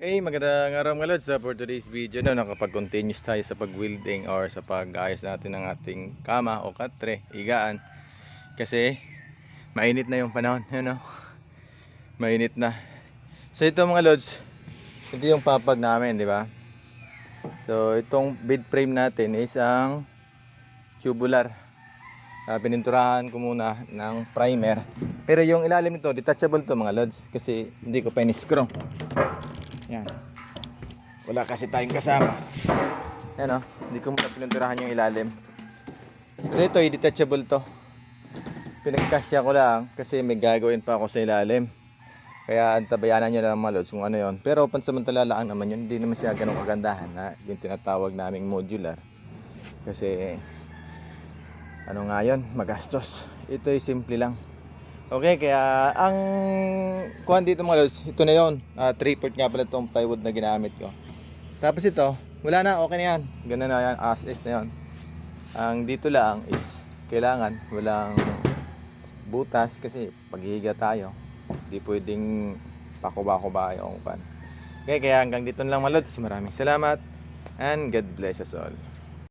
Okay, magandang araw mga lods. Ah, For today's video, no, nakapag-continuous tayo sa pag-welding or sa pag-ayos natin ng ating kama o katre, higaan. Kasi, mainit na yung panahon, yun, no? Mainit na. So, ito mga lods, ito yung papag namin, di ba? So, itong bed frame natin is ang tubular. Ah, pininturahan ko muna ng primer. Pero yung ilalim nito, detachable to mga lods. Kasi hindi ko pa in-screw. Yan. Wala kasi tayong kasama. Yan o. Hindi ko muna pininturahan yung ilalim. Pero ito, detachable to. Pinagkasya ko lang kasi may gagawin pa ako sa ilalim. Kaya antabayanan nyo na mga lods kung ano yon. Pero pansamantala lang naman yun. Hindi naman siya ganun kagandahan na yung tinatawag naming modular. Kasi ano nga yun, magastos. Ito ay simple lang. Okay, kaya ang kuhan dito mga lods, ito na yon. Uh, 3 port nga pala itong plywood na ginamit ko. Tapos ito, wala na, okay na yan. Ganun na yan, as is na yan. Ang dito lang is, kailangan walang butas kasi paghihiga tayo. Hindi pwedeng pakuba-kuba yung pan. Okay, kaya hanggang dito na lang mga lods. Maraming salamat and God bless us all.